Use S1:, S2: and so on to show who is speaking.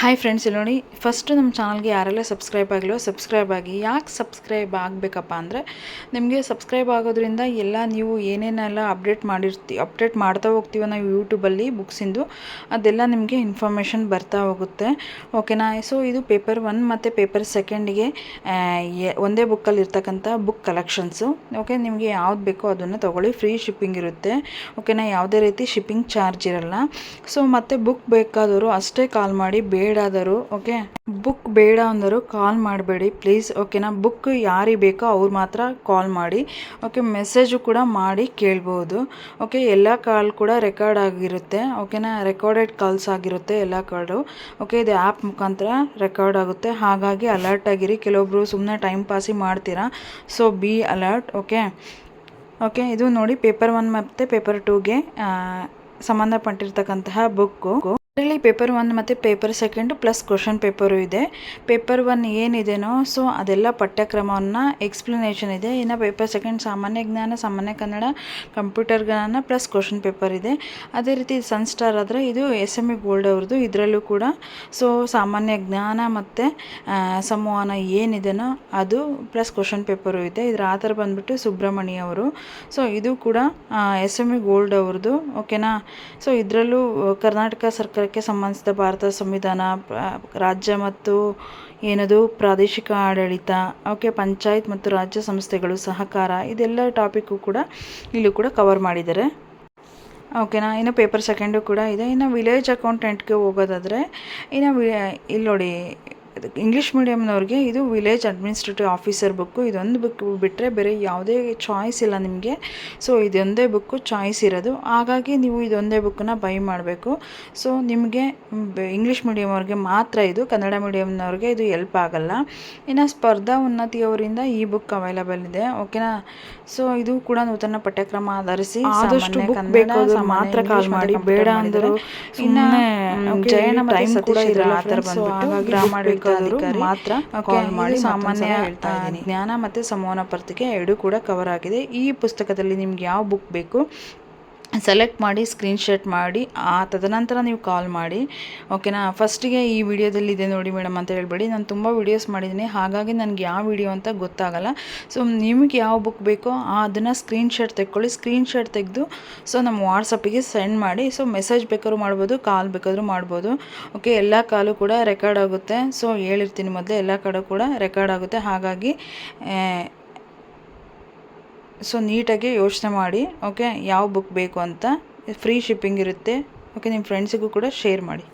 S1: Hi friends ಇಲ್ಲಿ ನೋಡಿ first ನಮ್ಮ ಚಾನಲ್ಗೆ ಯಾರೆಲ್ಲ ಸಬ್ಸ್ಕ್ರೈಬ್ ಆಗಲೋ ಸಬ್ಸ್ಕ್ರೈಬ್ ಆಗಿ. ಯಾಕೆ ಸಬ್ಸ್ಕ್ರೈಬ್ ಆಗಬೇಕಪ್ಪ ಅಂದರೆ, ನಿಮಗೆ ಸಬ್ಸ್ಕ್ರೈಬ್ ಆಗೋದ್ರಿಂದ ಎಲ್ಲ ನೀವು ಏನೇನೆಲ್ಲ ಅಪ್ಡೇಟ್ ಮಾಡಿರ್ತಿ ಅಪ್ಡೇಟ್ ಮಾಡ್ತಾ ಹೋಗ್ತೀವೋ ನಾವು ಯೂಟ್ಯೂಬಲ್ಲಿ ಬುಕ್ಸಿಂದು ಅದೆಲ್ಲ ನಿಮಗೆ ಇನ್ಫಾರ್ಮೇಷನ್ ಬರ್ತಾ ಹೋಗುತ್ತೆ. ಓಕೆನಾ ಸೊ ಇದು ಪೇಪರ್ ಒನ್ ಮತ್ತು ಪೇಪರ್ ಸೆಕೆಂಡಿಗೆ ಒಂದೇ ಬುಕ್ಕಲ್ಲಿ ಇರ್ತಕ್ಕಂಥ ಬುಕ್ ಕಲೆಕ್ಷನ್ಸು ಓಕೆ ನಿಮಗೆ ಯಾವ್ದು ಬೇಕೋ ಅದನ್ನು ತೊಗೊಳ್ಳಿ. ಫ್ರೀ ಶಿಪ್ಪಿಂಗ್ ಇರುತ್ತೆ. ಓಕೆನಾ ಯಾವುದೇ ರೀತಿ ಶಿಪ್ಪಿಂಗ್ ಚಾರ್ಜ್ ಇರಲ್ಲ. ಸೊ ಮತ್ತು ಬುಕ್ ಬೇಕಾದವರು ಅಷ್ಟೇ ಕಾಲ್ ಮಾಡಿ ಬೇಡಾದರು, ಓಕೆ? ಬುಕ್ ಬೇಡ ಅಂದರು ಕಾಲ್ ಮಾಡಬೇಡಿ, ಪ್ಲೀಸ್ ಓಕೆನಾ ಬುಕ್ ಯಾರಿಗೆ ಬೇಕೋ ಅವ್ರು ಮಾತ್ರ ಕಾಲ್ ಮಾಡಿ, ಓಕೆ? ಮೆಸೇಜು ಕೂಡ ಮಾಡಿ ಕೇಳ್ಬೋದು, ಓಕೆ? ಎಲ್ಲ ಕಾಲ್ ಕೂಡ ರೆಕಾರ್ಡ್ ಆಗಿರುತ್ತೆ ಓಕೆನಾ ರೆಕಾರ್ಡೆಡ್ ಕಾಲ್ಸ್ ಆಗಿರುತ್ತೆ ಎಲ್ಲ ಕಾಲು, ಓಕೆ? ಇದು ಆ್ಯಪ್ ಮುಖಾಂತರ ರೆಕಾರ್ಡ್ ಆಗುತ್ತೆ. ಹಾಗಾಗಿ ಅಲರ್ಟ್ ಆಗಿರಿ. ಕೆಲವೊಬ್ಬರು ಸುಮ್ಮನೆ ಟೈಮ್ ಪಾಸಿ ಮಾಡ್ತೀರಾ? So, be alert, okay? Okay? ಇದು ನೋಡಿ ಪೇಪರ್ ಒನ್ ಮತ್ತು ಪೇಪರ್ ಟೂಗೆ ಸಂಬಂಧಪಟ್ಟಿರ್ತಕ್ಕಂತಹ ಬುಕ್ಕು. ಇದರಲ್ಲಿ ಪೇಪರ್ ಒನ್ ಮತ್ತು paper second plus question paper ಇದೆ. ಪೇಪರ್ ಒನ್ ಏನಿದೆನೋ ಸೊ ಅದೆಲ್ಲ ಪಠ್ಯಕ್ರಮವನ್ನು ಎಕ್ಸ್ಪ್ಲನೇಷನ್ ಇದೆ. ಇನ್ನು ಪೇಪರ್ ಸೆಕೆಂಡ್ ಸಾಮಾನ್ಯ ಜ್ಞಾನ, ಸಾಮಾನ್ಯ ಕನ್ನಡ ಕಂಪ್ಯೂಟರ್ ಜ್ಞಾನ ಪ್ಲಸ್ ಕ್ವಶನ್ ಪೇಪರ್ ಇದೆ. ಅದೇ ರೀತಿ ಸನ್ ಸ್ಟಾರ್ ಆದರೆ ಇದು ಎಸ್ ಎಂ ಇ ಗೋಲ್ಡ್ ಅವ್ರದ್ದು, ಇದರಲ್ಲೂ ಕೂಡ. ಸೊ ಸಾಮಾನ್ಯ ಜ್ಞಾನ ಮತ್ತು ಸಂವಹನ ಏನಿದೆನೋ ಅದು ಪ್ಲಸ್ ಕ್ವಶನ್ ಪೇಪರು ಇದೆ. ಇದರ ಆಧಾರ ಬಂದ್ಬಿಟ್ಟು ಸುಬ್ರಹ್ಮಣ್ಯ ಅವರು. ಸೊ ಇದು ಕೂಡ ಎಸ್ ಎಂ ಇ ಗೋಲ್ಡ್ ಅವ್ರದ್ದು ಓಕೆನಾ ಸೊ ಇದರಲ್ಲೂ, ಕರ್ನಾಟಕ ಸರ್ಕಾರ ಸಂಬಂಧಿಸಿದ ಭಾರತ ಸಂವಿಧಾನ ರಾಜ್ಯ ಮತ್ತು ಏನದು ಪ್ರಾದೇಶಿಕ ಆಡಳಿತ, ಓಕೆ, ಪಂಚಾಯತ್ ಮತ್ತು ರಾಜ್ಯ ಸಂಸ್ಥೆಗಳು ಸಹಕಾರ ಇದೆಲ್ಲ ಟಾಪಿಕ್ಕು ಕೂಡ ಇಲ್ಲೂ ಕೂಡ ಕವರ್ ಮಾಡಿದ್ದಾರೆ. ಓಕೆನಾ ಇನ್ನು ಪೇಪರ್ ಸೆಕೆಂಡು ಕೂಡ ಇದೆ. ಇನ್ನು ವಿಲೇಜ್ ಅಕೌಂಟೆಂಟ್ಗೆ ಹೋಗೋದಾದರೆ, ಇನ್ನು ವಿ ಇಲ್ಲಿ ನೋಡಿ ಇಂಗ್ಲೀಷ್ ಮೀಡಿಯಮ್ನವ್ರಿಗೆ ಇದು ವಿಲೇಜ್ ಅಡ್ಮಿನಿಸ್ಟ್ರೇಟಿವ್ ಆಫೀಸರ್ ಬುಕ್ಕು ಇದೊಂದು ಬುಕ್ ಬಿಟ್ಟರೆ ಬೇರೆ ಯಾವುದೇ ಚಾಯ್ಸ್ ಇಲ್ಲ ನಿಮಗೆ. ಸೊ ಇದೊಂದೇ ಬುಕ್ಕು ಚಾಯ್ಸ್ ಇರೋದು. ಹಾಗಾಗಿ ನೀವು ಇದೊಂದೇ ಬುಕ್ಕನ್ನ ಬೈ ಮಾಡಬೇಕು. ಸೊ ನಿಮಗೆ ಇಂಗ್ಲೀಷ್ ಮೀಡಿಯಮ್ವ್ರಿಗೆ ಮಾತ್ರ ಇದು ಕನ್ನಡ ಮೀಡಿಯಮ್ನವ್ರಿಗೆ ಇದು ಎಲ್ಪ್ ಆಗಲ್ಲ. ಇನ್ನು ಸ್ಪರ್ಧಾ ಉನ್ನತಿಯವರಿಂದ ಈ ಬುಕ್ ಅವೈಲಬಲ್ ಇದೆ. ಓಕೆನಾ ಸೊ ಇದು ಕೂಡ ನೂತನ ಪಠ್ಯಕ್ರಮ ಆಧರಿಸಿ ಆದಷ್ಟು ಮಾತ್ರ ಕಾಲ್ ಮಾಡಿ. ಬೇಡ ಅಂದರು ಇನ್ನು ಜಯನ ಟೈಮ್ ಕೂಡ ಇರಲ್ಲ ಆ ಥರ ಬಂದ್ಬಿಟ್ಟು ಮಾತ್ರ ಕಾಲ್ ಮಾಡಿ ಸಾಮಾನ್ಯ ಜ್ಞಾನ ಮತ್ತೆ ಸಂವಹನ ಪತ್ರಿಕೆ ಎರಡು ಕೂಡ ಕವರ್ ಆಗಿದೆ. ಈ ಪುಸ್ತಕದಲ್ಲಿ ನಿಮ್ಗೆ ಯಾವ ಬುಕ್ ಬೇಕು? ಸೆಲೆಕ್ಟ್ ಮಾಡಿ ಸ್ಕ್ರೀನ್ಶಾಟ್ ಮಾಡಿ, ಆ ತದನಂತರ ನೀವು ಕಾಲ್ ಮಾಡಿ. ಓಕೆನಾ ಫಸ್ಟಿಗೆ ಈ ವಿಡಿಯೋದಲ್ಲಿ ಇದೆ ನೋಡಿ ಮೇಡಮ್ ಅಂತ ಹೇಳ್ಬೇಡಿ. ನಾನು ತುಂಬ ವೀಡಿಯೋಸ್ ಮಾಡಿದ್ದೀನಿ. ಹಾಗಾಗಿ ನನಗೆ ಯಾವ ವಿಡಿಯೋ ಅಂತ ಗೊತ್ತಾಗಲ್ಲ. ಸೊ ನಿಮಗೆ ಯಾವ ಬುಕ್ ಬೇಕೋ ಅದನ್ನು ಸ್ಕ್ರೀನ್ಶಾಟ್ ತೆಕ್ಕೊಳ್ಳಿ. ಸ್ಕ್ರೀನ್ಶಾಟ್ ತೆಗೆದು ಸೊ ನಮ್ಮ ವಾಟ್ಸಪ್ಪಿಗೆ ಸೆಂಡ್ ಮಾಡಿ. ಸೊ ಮೆಸೇಜ್ ಬೇಕಾದ್ರೂ ಮಾಡ್ಬೋದು ಕಾಲ್ ಬೇಕಾದರೂ ಮಾಡ್ಬೋದು. ಓಕೆ ಎಲ್ಲ ಕಾಲು ಕೂಡ ರೆಕಾರ್ಡ್ ಆಗುತ್ತೆ. ಸೊ ಹೇಳಿರ್ತೀನಿ ಮೊದಲೇ, ಎಲ್ಲ ಕಡೆ ಕೂಡ ರೆಕಾರ್ಡ್ ಆಗುತ್ತೆ. ಹಾಗಾಗಿ ಸೊ ನೀಟಾಗಿ ಯೋಚನೆ ಮಾಡಿ ಓಕೆ ಯಾವ ಬುಕ್ ಬೇಕು ಅಂತ ಫ್ರೀ ಶಿಪ್ಪಿಂಗ್ ಇರುತ್ತೆ ಓಕೆ ನಿಮ್ಮ ಫ್ರೆಂಡ್ಸಿಗೂ ಕೂಡ ಶೇರ್ ಮಾಡಿ.